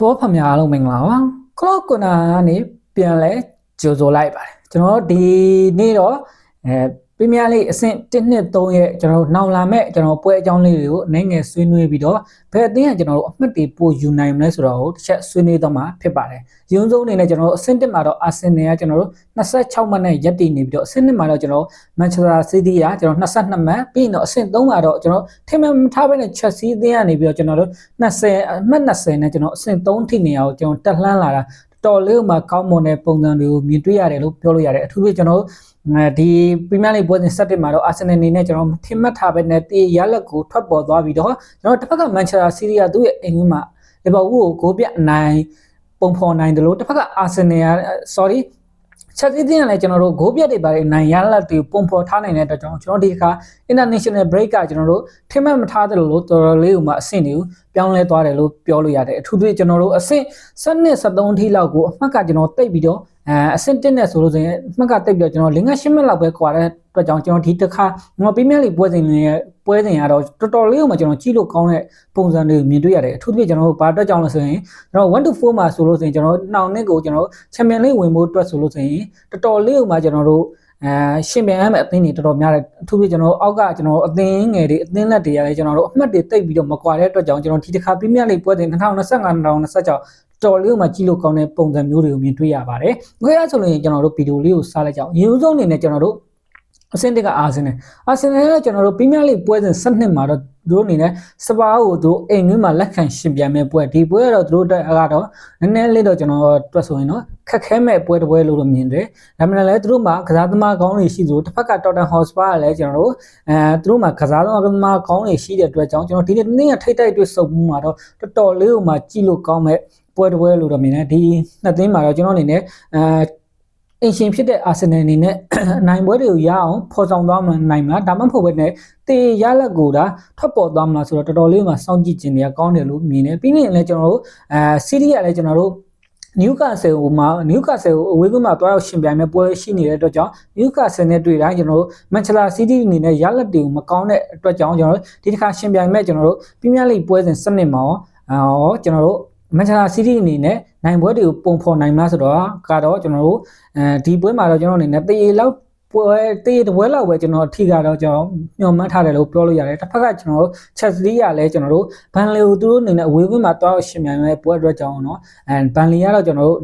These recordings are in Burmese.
ဖောဖမြားအားလုံးမင်္ဂလာပါခလော့ကွန်နာကနေပြန်လဲကြိုဆိုလိုက်ပါတယ်ကျွန်တော်တို့ဒီနေ့တော့အဲ ပြင်းများလေးအဆင့်1နှစ်3ရဲ့ကျွန်တော်တို့နောက်လာမဲ့ကျွန်တော်ပွဲအကြောင်းလေးတွေကိုအနေငယ်ဆွေးနွေးပြီးတော့ဘယ်အသင်းကကျွန်တော်တို့အမှတ်တွေပို့ယူနိုင်မလဲဆိုတော့တစ်ချက်ဆွေးနွေးတော့မှာဖြစ်ပါတယ်။ရုံးဆုံးအနေနဲ့ကျွန်တော်တို့အဆင့်1မှာတော့အာဆင်နယ်ကကျွန်တော်တို့26မှတ်နဲ့ရပ်တည်နေပြီးတော့အဆင့်2မှာတော့ကျွန်တော်မန်ချက်စတာစီးတီးကကျွန်တော်22မှတ်ပြီးရင်တော့အဆင့်3မှာတော့ကျွန်တော်ထိမမထားဘဲနဲ့ချက်စီးအသင်းကနေပြီးတော့ကျွန်တော်တို့20အမှတ်20နဲ့ကျွန်တော်အဆင့်3ထိနေအောင်ကျွန်တော်တက်လှမ်းလာတာတော်လေးမှာကောင်းမွန်တဲ့ပုံစံတွေကိုမြင်တွေ့ရတယ်လို့ပြောလို့ရတယ်အထူးသဖြင့်ကျွန်တော် ဒီပရီးမီးယားလိပွဲစဉ်7မှာတော့အာဆင်နယ်အနေနဲ့ကျွန်တော်ထင်မှတ်ထားပဲနဲ့တေးရလက်ကိုထွက်ပေါ်သွားပြီးတော့ကျွန်တော်တစ်ဖက်ကမန်ချက်စတာစီးတီးကသူ့ရဲ့အိမ်ဝင်မှာလီဗာပူးကိုဂိုးပြအနိုင်ပုံဖော်နိုင်တယ်လို့တစ်ဖက်ကအာဆင်နယ်က sorry ချက်စီးတင်းကလည်းကျွန်တော်တို့ဂိုးပြတ်တွေပါတယ်နိုင်ရလက်တွေပုံဖော်ထားနိုင်တဲ့အတွက်ကြောင့်ကျွန်တော်ဒီခါ international break ကကျွန်တော်တို့ထိမ့်မှတ်မထားတယ်လို့တော်တော်လေးကိုမှအဆင့်တွေကိုပြောင်းလဲသွားတယ်လို့ပြောလို့ရတယ်အထူးသဖြင့်ကျွန်တော်တို့အဆင့်7နဲ့73ထိလောက်ကိုအမှတ်ကကျွန်တော်တိတ်ပြီးတော့ အဲအဆင့်1နဲ့ဆိုလို့ဆိုရင်အမှတ်ကတိတ်ပြီးတော့ကျွန်တော်5-8မိနစ်လောက်ပဲခွာတဲ့အတွက်ကြောင့်ကျွန်တော်ဒီတစ်ခါကျွန်တော်ပြင်းပြလေးပွဲစဉ်တွေပွဲစဉ်ရတော့တော်တော်လေးကိုမှကျွန်တော်ကြည့်လို့ကောင်းတဲ့ပုံစံတွေမြင်တွေ့ရတယ်အထူးသဖြင့်ကျွန်တော်တို့ဘာအတွက်ကြောင့်လဲဆိုရင်ကျွန်တော်1 to 4မှာဆိုလို့ဆိုရင်ကျွန်တော်နှောင်နှစ်ကိုကျွန်တော်ချန်ပီယံလိဝင်ဖို့အတွက်ဆိုလို့ဆိုရင်တော်တော်လေးကိုမှကျွန်တော်တို့အဲရှင်ပြန်ရမယ့်အသင်းတွေတော်တော်များတယ်အထူးဖြင့်ကျွန်တော်အောက်ကကျွန်တော်အသင်းငယ်တွေအသင်းလက်တွေရတယ်ကျွန်တော်တို့အမှတ်တွေတိတ်ပြီးတော့မကွာတဲ့အတွက်ကြောင့်ကျွန်တော်ဒီတစ်ခါပြင်းပြလေးပွဲစဉ်2025-2026 တော်လေးကိုမှကြည့်လို့ကောင်းတဲ့ပုံစံမျိုးတွေကိုမြင်တွေ့ရပါတယ်။ဒါဆိုရင်ကျွန်တော်တို့ဗီဒီယိုလေးကိုစားလိုက်ကြအောင်။ရိုးစုံအနေနဲ့ကျွန်တော်တို့အဆင့်တစ်ကအာဆင်နယ်အာဆင်နယ်ကကျွန်တော်တို့ပရီးမီးယားလိပွဲစဉ်7မှာတော့သူတို့အနေနဲ့စပါးကိုသူအိမ်တွင်းမှာလက်ခံရှင်ပြန်မဲ့ပွဲဒီပွဲကတော့သူတို့တက်ကတော့နည်းနည်းလေးတော့ကျွန်တော်တွက်ဆိုရင်တော့ခက်ခဲမဲ့ပွဲတစ်ပွဲလို့တော့မြင်တယ်ဒါမှမဟုတ်လည်းသူတို့မှာကစားသမားကောင်းတွေရှိသလိုတစ်ဖက်ကတော်တန်ဟော့စပါကလည်းကျွန်တော်တို့အဲသူတို့မှာကစားသမားကောင်းတွေရှိတဲ့အတွက်ကြောင့်ကျွန်တော်ဒီနေ့နေ့ကထိတ်တိုက်တွေ့ဆုံမှုမှာတော့တော်တော်လေးကိုမှကြည့်လို့ကောင်းမဲ့ ပွဲတစ်ပွဲလို့တော့မြင်တယ်ဒီနှစ်သင်းမှာတော့ကျွန်တော်အနေနဲ့အဲအင်ရှင်ဖြစ်တဲ့အာဆင်နယ်အနေနဲ့အနိုင်ပွဲတွေကိုရအောင်ဖော်ဆောင်သွားမှနိုင်မှာဒါမှမဟုတ်ဘဲနဲ့တေရလက်ကိုဒါထွက်ပေါ်သွားမလားဆိုတော့တော်တော်လေးမှစောင့်ကြည့်ခြင်းတွေကကောင်းတယ်လို့မြင်တယ်ပြီးရင်လည်းကျွန်တော်တို့အဲစီးရီးကလည်းကျွန်တော်တို့နယူကာဆယ်ကိုမှာနယူကာဆယ်ကိုအဝေးကွင်းမှာတွားရောက်ရှင်ပြိုင်မဲ့ပွဲရှိနေတဲ့အတွက်ကြောင့်နယူကာဆယ်နဲ့တွေ့တိုင်းကျွန်တော်တို့မန်ချက်စတာစီးတီးအနေနဲ့ရလက်တွေကိုမကောင်းတဲ့အတွက်ကြောင့်ကျွန်တော်တို့ဒီတစ်ခါရှင်ပြိုင်မဲ့ကျွန်တော်တို့ပရီးမီးယားလိပွဲစဉ်စနစ်မှာရောကျွန်တော်တို့ မန်ချက်စတာစီးတီးအနေနဲ့နိုင်ပွဲတွေကိုပုံဖော်နိုင်မှာဆိုတော့ကတော့ကျွန်တော်တို့အဲဒီပွဲမှာတော့ကျွန်တော်အနေနဲ့တရေလောက်ပွဲတေးတပွဲလောက်ပဲကျွန်တော်ထိကတော့ကျွန်တော်ညှော်မှန်းထားတယ်လို့ပြောလို့ရတယ်တစ်ဖက်ကကျွန်တော်တို့ချက်စီးရလဲကျွန်တော်တို့ဘန်လီကိုသူတို့အနေနဲ့အဝေးဘက်မှာတွားရှင်မြန်ရဲ့ပွဲအတွက်ကြောင့်တော့အဲဘန်လီကတော့ကျွန်တော်တို့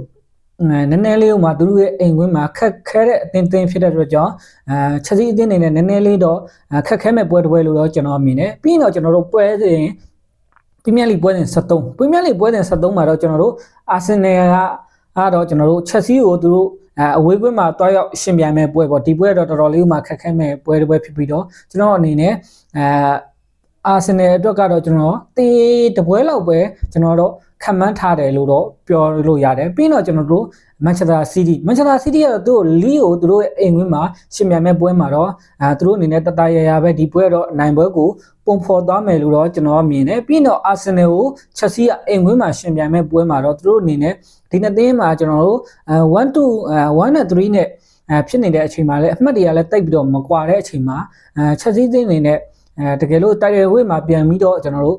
နည်းနည်းလေးဥမာသူတို့ရဲ့အိမ်ခွင်းမှာခက်ခဲတဲ့အတင်းတင်းဖြစ်တဲ့အတွက်ကြောင့်အဲချက်စီးအတင်းနေနဲ့နည်းနည်းလေးတော့ခက်ခဲမဲ့ပွဲတစ်ပွဲလို့တော့ကျွန်တော်အမြင်တယ်ပြီးရင်တော့ကျွန်တော်တို့ပွဲစဉ် ပရီးမီးယားလိပွဲစဉ်73ပရီးမီးယားလိပွဲစဉ်73မှာတော့ကျွန်တော်တို့အာဆင်နယ်ကအဲ့တော့ကျွန်တော်တို့ချက်စီးကိုသူတို့အဲအဝေးကွင်းမှာတွားရောက်ရှင်ပြိုင်မဲ့ပွဲပေါ့ဒီပွဲတော့တော်တော်လေးမှခက်ခဲမဲ့ပွဲတစ်ပွဲဖြစ်ပြီးတော့ကျွန်တော်အနေနဲ့အဲအာဆင်နယ်အတွက်ကတော့ကျွန်တော်တေးတပွဲလောက်ပဲကျွန်တော်တို့ ခံမှန်းထားတယ်လို့တော့ပြောလို့ရတယ်ပြီးတော့ကျွန်တော်တို့မန်ချက်စတာစီးတီးမန်ချက်စတာစီးတီးကတော့သူတို့လီကိုသူတို့အိမ်ဝင်းမှာရှင်မြန်မဲ့ပွဲမှာတော့အဲသူတို့အနေနဲ့တတရရပဲဒီပွဲတော့နိုင်ပွဲကိုပုံဖော်သွားမယ်လို့တော့ကျွန်တော်မြင်တယ်ပြီးတော့အာဆင်နယ်ကိုချက်စီးကအိမ်ဝင်းမှာရှင်မြန်မဲ့ပွဲမှာတော့သူတို့အနေနဲ့ဒီနှစ်သင်းမှာကျွန်တော်တို့အဲ1 to 1နဲ့3နဲ့အဲဖြစ်နေတဲ့အချိန်မှာလည်းအမှတ်တွေကလည်းတိတ်ပြီးတော့မကွာတဲ့အချိန်မှာအဲချက်စီးသင်းအနေနဲ့အဲတကယ်လို့တိုက်ရဝေးမှာပြန်ပြီးတော့ကျွန်တော်တို့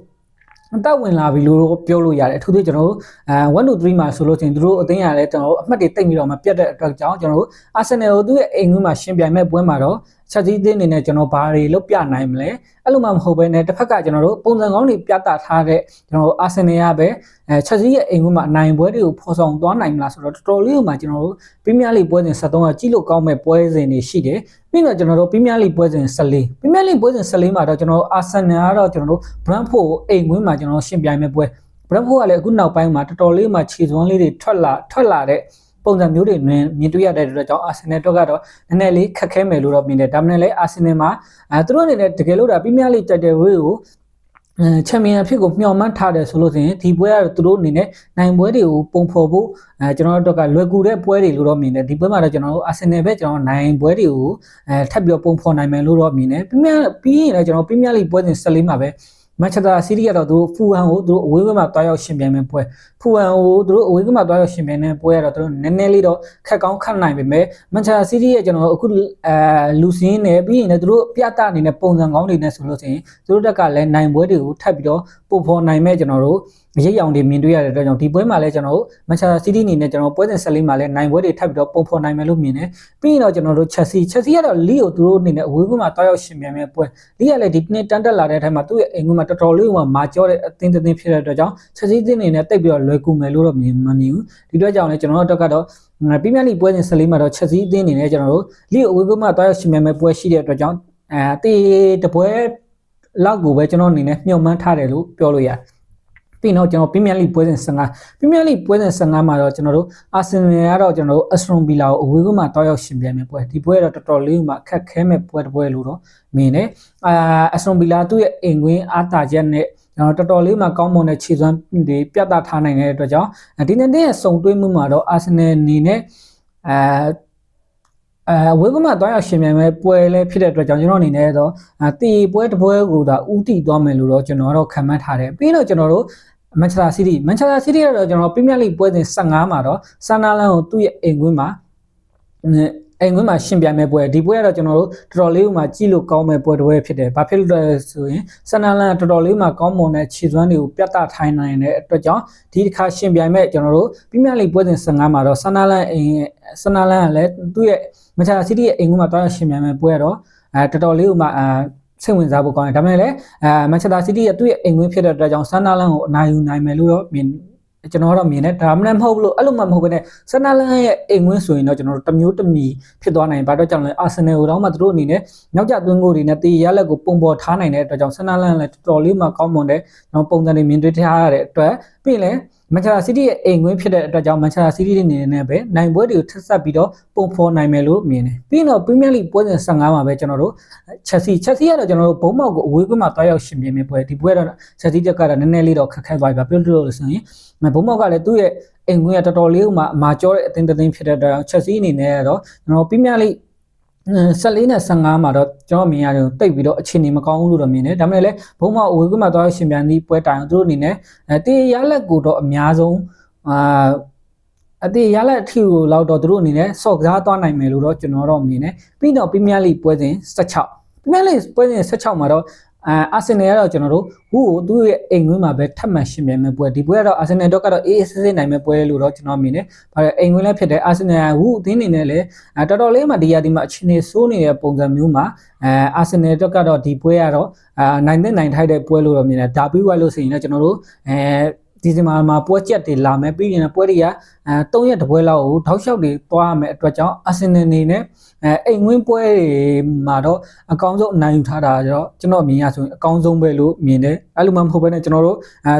အတက်ဝင်လာပြီလို့ပြောလို့ရတယ်အထူးသဖြင့်ကျွန်တော်တို့အဲ1 to 3မှာဆိုလို့ချင်းတို့အသင်းရလဲကျွန်တော်တို့အမှတ်တွေတိတ်ပြီးတော့မပြတ်တဲ့အတွက်ကြောင့်ကျွန်တော်တို့အာဆင်နယ်ကိုသူ့ရဲ့အိမ်ကွင်းမှာရှင်ပြိုင်မဲ့ပွဲမှာတော့ ချက်ကြီးသင်းအနေနဲ့ကျွန်တော်ဘာတွေလုပ်ပြနိုင်မလဲအဲ့လိုမှမဟုတ်ဘဲနဲ့တစ်ဖက်ကကျွန်တော်တို့ပုံစံကောင်းတွေပြသထားတဲ့ကျွန်တော်တို့အာဆင်နယ်ကပဲအဲချက်ကြီးရဲ့အိမ်ကွင်းမှာအနိုင်ပွဲတွေကိုဖော်ဆောင်သွားနိုင်မလားဆိုတော့တော်တော်လေးကိုမှကျွန်တော်တို့ပရီးမီးယားလိပွဲစဉ်73ကကြီးလို့ကောင်းမဲ့ပွဲစဉ်တွေရှိတယ်ပြီးတော့ကျွန်တော်တို့ပရီးမီးယားလိပွဲစဉ်14ပရီးမီးယားလိပွဲစဉ်14မှာတော့ကျွန်တော်တို့အာဆင်နယ်ကတော့ကျွန်တော်တို့ဘရန်ဖို့အိမ်ကွင်းမှာကျွန်တော်တို့ရှင်ပြိုင်မဲ့ပွဲဘရန်ဖို့ကလည်းအခုနောက်ပိုင်းမှာတော်တော်လေးမှခြေစွမ်းလေးတွေထွက်လာထွက်လာတဲ့ ပုံစံမျိုးတွေမြင်မြင်တွေ့ရတဲ့အတွက်ကြောင့်အာဆင်နယ်တော့ကတော့နည်းနည်းလေးခက်ခဲမယ်လို့တော့မြင်တယ်ဒါမှမဟုတ်လည်းအာဆင်နယ်မှာအဲသူတို့အနေနဲ့တကယ်လို့ဒါပရီးမီးယားလိတိုက်တယ်ဝေးကိုအဲချန်ပီယံဖြစ်ကိုမျှော်မှန်းထားတယ်ဆိုလို့ဆိုရင်ဒီပွဲကတော့သူတို့အနေနဲ့နိုင်ပွဲတွေကိုပုံဖော်ဖို့အဲကျွန်တော်တို့ကလွယ်ကူတဲ့ပွဲတွေလို့တော့မြင်တယ်ဒီပွဲမှာတော့ကျွန်တော်တို့အာဆင်နယ်ပဲကျွန်တော်နိုင်ပွဲတွေကိုအဲထပ်ပြီးတော့ပုံဖော်နိုင်မယ်လို့တော့မြင်တယ်ပြီးမြပြီးရင်လည်းကျွန်တော်ပရီးမီးယားလိပွဲစဉ်14မှာပဲမန်ချက်စတာစီးတီးကတော့သူဖူဟန်ကိုသူတို့အဝေးဘက်မှာတွားရောက်ရှင်ပြန်မဲ့ပွဲဖူဟန်ကိုသူတို့အဝေးဘက်မှာတွားရောက်ရှင်ပြန်တဲ့ပွဲကတော့သူတို့နည်းနည်းလေးတော့ခက်ကောင်းခက်နိုင်ပေမဲ့မန်ချက်စတာစီးတီးရဲ့ကျွန်တော်အခုအဲလူစင်းနဲ့ပြီးရင်လည်းသူတို့ပြတာအနေနဲ့ပုံစံကောင်းတွေနဲ့ဆိုလို့ဆိုရင်သူတို့တက်ကလည်းနိုင်ပွဲတွေကိုထပ်ပြီးတော့ပို့ဖော်နိုင်မဲ့ကျွန်တော်တို့အရေးအောင်တွေမြင်တွေ့ရတဲ့အတွက်ကြောင့်ဒီပွဲမှာလည်းကျွန်တော်တို့မန်ချက်စတာစီးတီးအနေနဲ့ကျွန်တော်ပွဲစဉ်14မှာလည်းနိုင်ပွဲတွေထပ်ပြီးတော့ပုံဖော်နိုင်မယ်လို့မြင်တယ်ပြီးရင်တော့ကျွန်တော်တို့ချက်စီချက်စီကတော့လီကိုသူတို့အနေနဲ့အဝေးကွင်းမှာတောက်ရောက်ရှင်မြန်မဲ့ပွဲလီကလည်းဒီနေ့တန်တက်လာတဲ့အထိုင်မှာသူ့ရဲ့အိမ်ကွင်းမှာတော်တော်လေးကမာကြောတဲ့အသင်းတစ်သင်းဖြစ်တဲ့အတွက်ကြောင့်ချက်စီအသင်းအနေနဲ့တိတ်ပြီးတော့လွယ်ကူမယ်လို့တော့မြင်မမြင်ဘူးဒီအတွက်ကြောင့်လည်းကျွန်တော်တို့ကတော့ပီးမီယာလိပွဲစဉ်14မှာတော့ချက်စီအသင်းအနေနဲ့ကျွန်တော်တို့လီကိုအဝေးကွင်းမှာတောက်ရောက်ရှင်မြန်မဲ့ပွဲရှိတဲ့အတွက်ကြောင့်အဲတေးတပွဲလောက်ကိုပဲကျွန်တော်အနေနဲ့မျှော်မှန်းထားတယ်လို့ပြောလို့ရတယ် ပြီးတော့ကျွန်တော်ပရီးမီယာလိပွဲစဉ်15ပရီးမီယာလိပွဲစဉ်15မှာတော့ကျွန်တော်တို့အာဆင်နယ်ကတော့ကျွန်တော်တို့အက်စရွန်ဗီလာကိုအဝေးကမှတောက်ရောက်ရှင်ပြန်မယ်ပွဲဒီပွဲတော့တော်တော်လေးမှအခက်ခဲမဲ့ပွဲတစ်ပွဲလို့တော့မြင်တယ်အာအက်စရွန်ဗီလာသူ့ရဲ့အိမ်ကွင်းအားတာချက်နဲ့ကျွန်တော်တော်တော်လေးမှကောင်းမွန်တဲ့ခြေစွမ်းတွေပြသထားနိုင်တဲ့အတွက်ကြောင့်ဒီနေ့တည်းရဲ့စုံတွဲမှုမှာတော့အာဆင်နယ်အနေနဲ့အဲ အဲဝေကမတွားရောက်ရှင်မြန်မဲ့ပွဲလဲဖြစ်တဲ့အတွက်ကြောင့်ကျွန်တော်အနေနဲ့တော့တီပွဲတစ်ပွဲကိုဒါဥတီသွားမယ်လို့တော့ကျွန်တော်တော့ခံမှန်းထားတယ်ပြီးတော့ကျွန်တော်တို့မန်ချက်စတာစီးတီးမန်ချက်စတာစီးတီးကတော့ကျွန်တော်ပရီးမီယာလိပွဲစဉ်15မှာတော့ဆန်နာလန်ကိုသူ့ရဲ့အိမ်ကွင်းမှာ အိမ်ကွင်းမှာရှင်ပြိုင်မဲ့ပွဲဒီပွဲကတော့ကျွန်တော်တို့တော်တော်လေးမှကြည့်လို့ကောင်းမဲ့ပွဲတစ်ပွဲဖြစ်တယ်။ဘာဖြစ်လို့လဲဆိုရင်ဆန်နာလန်တော်တော်လေးမှကောင်းမွန်တဲ့ခြေစွမ်းတွေကိုပြသထိုင်နိုင်တဲ့အတွက်ကြောင့်ဒီတစ်ခါရှင်ပြိုင်မဲ့ကျွန်တော်တို့ပရီးမီယာလိပွဲစဉ်15မှာတော့ဆန်နာလန်အိမ်ဆန်နာလန်ကလည်းသူ့ရဲ့မန်ချက်စတာစီးတီးရဲ့အိမ်ကွင်းမှာတွားရရှင်ပြိုင်မဲ့ပွဲကတော့အဲတော်တော်လေးမှအဲစိတ်ဝင်စားဖို့ကောင်းတယ်ဒါပေမဲ့လည်းအဲမန်ချက်စတာစီးတီးရဲ့သူ့ရဲ့အိမ်ကွင်းဖြစ်တဲ့အတွက်ကြောင့်ဆန်နာလန်ကိုအနိုင်ယူနိုင်မယ်လို့တော့မြင် ကျွန်တော်ကတော့မြင်တယ်ဒါမှမဟုတ်လို့အဲ့လိုမှမဟုတ်ဘဲနဲ့ဆန်နာလန်ရဲ့အိမ်ဝင်းဆိုရင်တော့ကျွန်တော်တို့တမျိုးတမီဖြစ်သွားနိုင်ဘာတော့ကြောင့်လဲအာဆင်နယ်ကိုတော့မှသူတို့အနေနဲ့နောက်ကျသွင်းကိုတွေနဲ့တေးရလက်ကိုပုံပေါ်ထားနိုင်တဲ့အတွက်ကြောင့်ဆန်နာလန်လည်းတော်တော်လေးမှကောင်းမွန်တဲ့ကျွန်တော်ပုံစံတွေမြင်တွေ့ထားရတဲ့အတွက်ပြီးရင်လည်း မန်ချက်စတာစီးတီးရဲ့အိမ်ကွင်းဖြစ်တဲ့အတွက်ကြောင့်မန်ချက်စတာစီးတီးအနေနဲ့ပဲနိုင်ပွဲတွေကိုထပ်ဆက်ပြီးတော့ပုံဖော်နိုင်မယ်လို့မြင်တယ်။ပြီးတော့ပရီးမီယာလိပွဲစဉ်15မှာပဲကျွန်တော်တို့ချက်စီချက်စီကတော့ကျွန်တော်တို့ဘုံမောက်ကိုအဝေးကွင်းမှာတွားရောက်ရှင်ပြင်းမြပွဲဒီပွဲတော့ချက်စီတက်ကတော့နည်းနည်းလေးတော့ခက်ခဲသွားပြီပြောလို့လို့ဆိုရင်ဘုံမောက်ကလည်းသူ့ရဲ့အိမ်ကွင်းကတော်တော်လေးမှအမာကျောတဲ့အသင်းတစ်သင်းဖြစ်တဲ့အတွက်ချက်စီအနေနဲ့ကတော့ကျွန်တော်ပရီးမီယာလိ 14နဲ့15မှာတော့ကျွန်တော်မြင်ရတယ်တိတ်ပြီးတော့အခြေအနေမကောင်းဘူးလို့တော့မြင်တယ်ဒါပေမဲ့လည်းဘုံမအဝေးကွင်းမှာသွားရှင်ပြန်သည့်ပွဲတိုင်သူတို့အနေနဲ့တေးရလက်ကိုတော့အများဆုံးအာအတေးရလက်အထီကိုလောက်တော့သူတို့အနေနဲ့စော့ကစားသွားနိုင်မယ်လို့တော့ကျွန်တော်တော့မြင်တယ်ပြီးတော့ပရီးမီယာလိပွဲစဉ်16ပရီးမီယာလိပွဲစဉ်16မှာတော့ အာအာဆင်နယ်ကတော့ကျွန်တော်တို့ဟူကိုသူ့ရဲ့အိမ်ကွင်းမှာပဲထပ်မံရှင်ပြန်မဲ့ပွဲဒီပွဲကတော့အာဆင်နယ်တော့ကတော့အေးအေးဆေးဆေးနိုင်မဲ့ပွဲလို့တော့ကျွန်တော်မြင်တယ်။ဘာလဲအိမ်ကွင်းလည်းဖြစ်တယ်အာဆင်နယ်ဟူအသင်းအနေနဲ့လည်းတော်တော်လေးမှဒီရာဒီမှာအခြေအနေဆိုးနေတဲ့ပုံစံမျိုးမှာအဲအာဆင်နယ်တော့ကတော့ဒီပွဲကတော့အာနိုင်တဲ့နိုင်ထိုက်တဲ့ပွဲလို့တော့မြင်တယ်။ဒါပြီးွားလို့ဆိုရင်လည်းကျွန်တော်တို့အဲ ဒီဇင်ဘာမှာပွဲချက်တွေလာမယ်ပြီးရင်ပွဲတွေကအဲ၃ရက်တပွဲလောက်ကိုထောက်လျှောက်တွေတွားရမယ်အတွက်ကြောင့်အာဆင်နယ်အနေနဲ့အဲအိမ်ဝင်းပွဲတွေမှာတော့အကောင်းဆုံးအနိုင်ယူထားတာကြတော့ကျွန်တော်မြင်ရဆိုရင်အကောင်းဆုံးပဲလို့မြင်တယ်အဲ့လိုမှမဟုတ်ဘဲနဲ့ကျွန်တော်တို့အဲ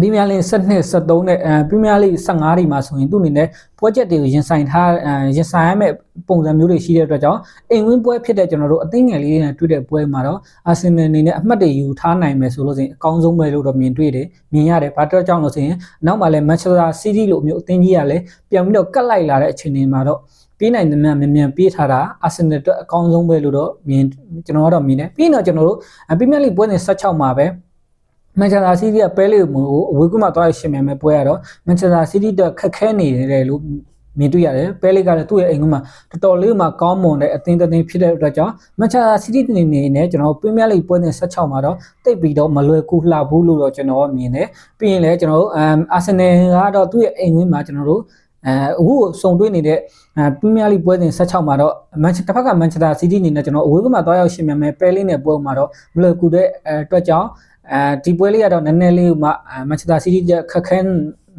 ပရီးမီးယားလိ7နှစ်73နဲ့အဲပရီးမီးယားလိ15ဒီမှာဆိုရင်သူ့အနေနဲ့ project တွေကိုရင်ဆိုင်ထားရင်ဆိုင်ရမယ့်ပုံစံမျိုးတွေရှိတဲ့အတွက်ကြောင့်အိမ်ဝင်းပွဲဖြစ်တဲ့ကျွန်တော်တို့အသိငယ်လေးတွေနဲ့တွေ့တဲ့ပွဲမှာတော့အာဆင်နယ်အနေနဲ့အမှတ်တွေယူထားနိုင်မယ်ဆိုလို့ဆိုရင်အကောင်းဆုံးပဲလို့တော့မြင်တွေ့တယ်မြင်ရတယ်ဘာတော့ကြောင့်လို့ဆိုရင်နောက်မှလည်း Manchester City လိုမျိုးအသင်းကြီးကလည်းပြန်ပြီးတော့ကတ်လိုက်လာတဲ့အခြေအနေမှာတော့ပြေးနိုင်တဲ့မြန်မြန်ပြေးထားတာအာဆင်နယ်အတွက်အကောင်းဆုံးပဲလို့တော့မြင်ကျွန်တော်ကတော့မြင်တယ်ပြီးတော့ကျွန်တော်တို့ပရီးမီးယားလိပွဲစဉ်16မှာပဲ မန်ချက်စတာစီးတီးကပဲလေးကိုအဝေးကွမှာသွားရရှင်မြန်မဲ့ပွဲရတော့မန်ချက်စတာစီးတီးတော့ခက်ခဲနေတယ်လို့မြင်တွေ့ရတယ်ပဲလေးကလည်းသူ့ရဲ့အိမ်ကမှာတော်တော်လေးမှကောင်းမွန်တဲ့အသင်းတစ်သင်းဖြစ်တဲ့အတွက်ကြောင့်မန်ချက်စတာစီးတီးအနေနဲ့ကျွန်တော်ပရီးမီးယားလိပွဲစဉ်16မှာတော့တိတ်ပြီးတော့မလွယ်ကူလှဘူးလို့တော့ကျွန်တော်မြင်တယ်ပြီးရင်လည်းကျွန်တော်တို့အာဆင်နယ်ကတော့သူ့ရဲ့အိမ်ဝင်းမှာကျွန်တော်တို့အဲအခုစုံတွဲနေတဲ့ပရီးမီးယားလိပွဲစဉ်16မှာတော့မန်ချက်တစ်ဖက်ကမန်ချက်စတာစီးတီးအနေနဲ့ကျွန်တော်အဝေးကမှာသွားရောက်ရှင်မြန်မဲ့ပဲလေးနဲ့ပွဲမှာတော့မလွယ်ကူတဲ့အတွက်ကြောင့် အဲဒီပွဲလေးကတော့နည်းနည်းလေးမှမန်ချက်စတာစီးတီးခက်ခဲ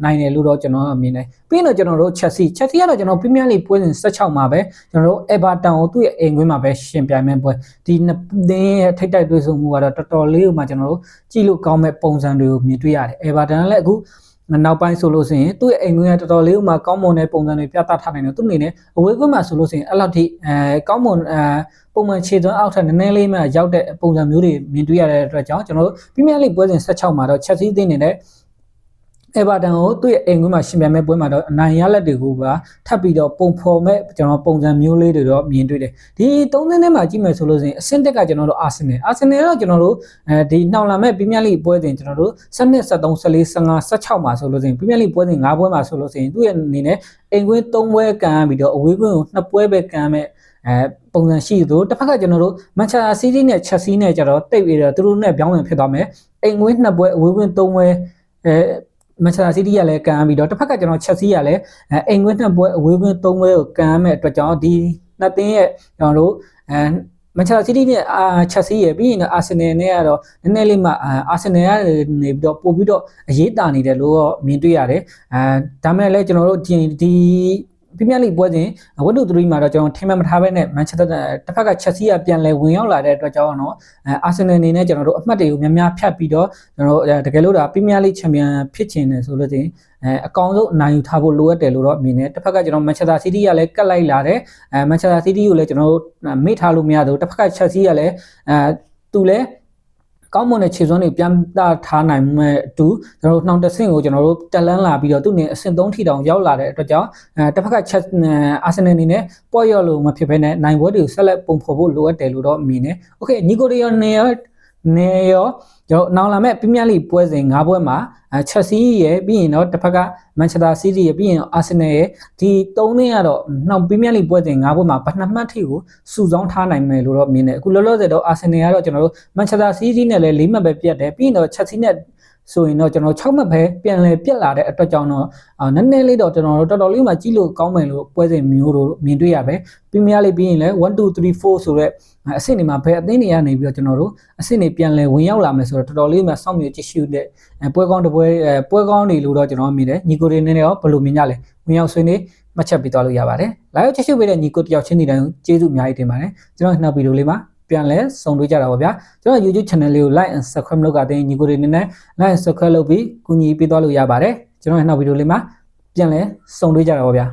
နိုင်တယ်လို့တော့ကျွန်တော်မြင်တယ်ပြီးတော့ကျွန်တော်တို့ချက်စီချက်စီကတော့ကျွန်တော်ပရီးမီးယားလိပွဲစဉ်16မှာပဲကျွန်တော်တို့အေဗာတန်ကိုသူ့ရဲ့အိမ်ကွင်းမှာပဲရှင်ပြိုင်မဲ့ပွဲဒီနှစ်သင်းရဲ့ထိတ်တိုက်တွေ့ဆုံမှုကတော့တော်တော်လေးမှကျွန်တော်တို့ကြည့်လို့ကောင်းမဲ့ပုံစံတွေကိုမြင်တွေ့ရတယ်အေဗာတန်လည်းအခု နောက်ပိုင်းဆိုလို့ဆိုရင်သူ့ရဲ့အိမ်ကွင်းကတော်တော်လေးမှကောင်းမွန်တဲ့ပုံစံတွေပြသထားနိုင်တယ်သူအနေနဲ့အဝေးကွင်းမှာဆိုလို့ဆိုရင်အဲ့လောက်ထိအဲကောင်းမွန်အဲပုံမှန်ခြေသွင်းအောက်ထက်နည်းနည်းလေးမှရောက်တဲ့ပုံစံမျိုးတွေမြင်တွေ့ရတဲ့အတွက်ကြောင့်ကျွန်တော်တို့ပရီးမီးယားလိပွဲစဉ်16မှာတော့ချက်စီးသင်းနေတဲ့ အေဗာတန်ကိုသူ့ရဲ့အိမ်ကွင်းမှာရှင်ပြိုင်မဲ့ပွဲမှာတော့အနိုင်ရလက်တွေကိုပါထပ်ပြီးတော့ပုံဖော်မဲ့ကျွန်တော်ပုံစံမျိုးလေးတွေတော့မြင်တွေ့တယ်ဒီသုံးသင်းထဲမှာကြည့်မယ်ဆိုလို့ရှိရင်အဆင့်တက်ကကျွန်တော်တို့အာဆင်နယ်အာဆင်နယ်တော့ကျွန်တော်တို့အဲဒီနှောင်လာမဲ့ပရီးမီးယားလိပွဲစဉ်ကျွန်တော်တို့7နှစ်73 14 15 16မှာဆိုလို့ရှိရင်ပရီးမီးယားလိပွဲစဉ်5ပွဲမှာဆိုလို့ရှိရင်သူ့ရဲ့အနေနဲ့အိမ်ကွင်း3ပွဲကန်ပြီးတော့အဝေးကွင်းကို2ပွဲပဲကန်မဲ့အဲပုံစံရှိသလိုတစ်ဖက်ကကျွန်တော်တို့မန်ချက်စတာစီးတီးနဲ့ချက်စီးနဲ့ကြတော့တိတ်ပြီးတော့သူတို့နဲ့ပြောင်းပြန်ဖြစ်သွားမယ်အိမ်ကွင်း2ပွဲအဝေးကွင်း3ပွဲအဲ မန်ချက်စတာစီးတီးကလည်းကန်ပြီးတော့တစ်ဖက်ကကျွန်တော်ချက်စီးကလည်းအဲအိမ်ကွင်းနှစ်ပွဲအဝေးကွင်းသုံးပွဲကိုကန်မဲ့အတွက်ကြောင့်ဒီနှစ်သင်းရဲ့ကျွန်တော်တို့အဲမန်ချက်စတာစီးတီးနဲ့အာချက်စီးရဲ့ပြီးရင်တော့အာဆင်နယ်နဲ့ကတော့နည်းနည်းလေးမှအာဆင်နယ်ကနေပြီးတော့ပို့ပြီးတော့အရေးတာနေတယ်လို့တော့မြင်တွေ့ရတယ်အဲဒါမဲ့လည်းကျွန်တော်တို့ဒီဒီ ပရီးမီးယားလိပွဲစဉ်ဝက်တူ3မှာတော့ကျွန်တော်ထင်မှတ်မထားဘဲနဲ့မန်ချက်စတာတစ်ဖက်ကချက်စီးကပြန်လဲဝင်ရောက်လာတဲ့အတွက်ကြောင့်တော့အဲအာဆင်နယ်အနေနဲ့ကျွန်တော်တို့အမှတ်တွေကိုများများဖြတ်ပြီးတော့ကျွန်တော်တို့တကယ်လို့ဒါပရီးမီးယားလိချန်ပီယံဖြစ်ချင်တယ်ဆိုလို့ချင်းအဲအကောင်ဆုံးအနိုင်ယူထားဖို့လိုအပ်တယ်လို့တော့အမြင်နဲ့တစ်ဖက်ကကျွန်တော်မန်ချက်စတာစီးတီးကလည်းကတ်လိုက်လာတယ်အဲမန်ချက်စတာစီးတီးကိုလည်းကျွန်တော်တို့မေ့ထားလို့မရဘူးတစ်ဖက်ကချက်စီးကလည်းအဲသူလည်း ကောင်းမွန်တဲ့ခြေစွမ်းတွေပြန်တာထားနိုင်မဲ့အတူကျွန်တော်တို့နှောင်တဆင့်ကိုကျွန်တော်တို့တက်လန်းလာပြီးတော့သူ့နေအဆင့်3ထိတောင်ရောက်လာတဲ့အတွက်ကြောင့်အဲတစ်ဖက်ကချက်အာဆင်နယ်အနေနဲ့ပေါ့ရော့လို့မဖြစ်ဘဲနဲ့နိုင်ပွဲတွေကိုဆက်လက်ပုံဖော်ဖို့လိုအပ်တယ်လို့တော့မြင်တယ်။ Okay ညီကိုရီယောနေရော နေရောကျွန်တော်နောက်လာမဲ့ပရီးမီးယားလိပွဲစဉ်၅ပွဲမှာအဲချက်စီရဲ့ပြီးရင်တော့တစ်ဖက်ကမန်ချက်စတာစီးတီးရဲ့ပြီးရင်အာဆင်နယ်ရဲ့ဒီ၃နှစ်ကတော့နောက်ပရီးမီးယားလိပွဲစဉ်၅ပွဲမှာဗနှစ်မှတ်ထိကိုစုဆောင်းထားနိုင်မယ်လို့တော့မြင်တယ်အခုလောလောဆယ်တော့အာဆင်နယ်ကတော့ကျွန်တော်တို့မန်ချက်စတာစီးတီးနဲ့လည်း၄မှတ်ပဲပြတ်တယ်ပြီးရင်တော့ချက်စီနဲ့ ဆိုရင်တော့ကျွန်တော်6မှတ်ပဲပြန်လဲပြက်လာတဲ့အတွက်ကြောင့်တော့အာနည်းနည်းလေးတော့ကျွန်တော်တို့တော်တော်လေးမှကြည့်လို့ကောင်းမယ်လို့ပွဲစဉ်မျိုးတို့မြင်တွေ့ရပဲပရီးမီးယားလိပြီးရင်လည်း1 2 3 4ဆိုတော့အဆင့်တွေမှာဘယ်အသင်းတွေကနေပြီးတော့ကျွန်တော်တို့အဆင့်တွေပြန်လဲဝင်ရောက်လာမယ်ဆိုတော့တော်တော်လေးမှစောင့်မျှော်ကြည့်ရှုတဲ့ပွဲကောင်းတစ်ပွဲပွဲကောင်းတွေလို့တော့ကျွန်တော်မြင်တယ်ညီကိုတွေနေနေရောဘယ်လိုမြင်ကြလဲဝင်ရောက်ဆွေးနွေးမှတ်ချက်ပေးသွားလို့ရပါတယ်လာရောက်ကြည့်ရှုပေးတဲ့ညီကိုတယောက်ချင်းဒီတိုင်းကျေးဇူးအများကြီးတင်ပါတယ်ကျွန်တော်နောက်ဗီဒီယိုလေးမှာ ပြန်လဲစုံတွေ့ကြတာပါဗျာကျွန်တော် YouTube channel လေးကို like and subscribe လုပ်ကြတဲ့ညီကိုတွေနေနဲ့ like and subscribe လုပ်ပြီးကူညီပေးသွားလို့ရပါတယ်ကျွန်တော်နောက်ဗီဒီယိုလေးမှာပြန်လဲစုံတွေ့ကြတာပါဗျာ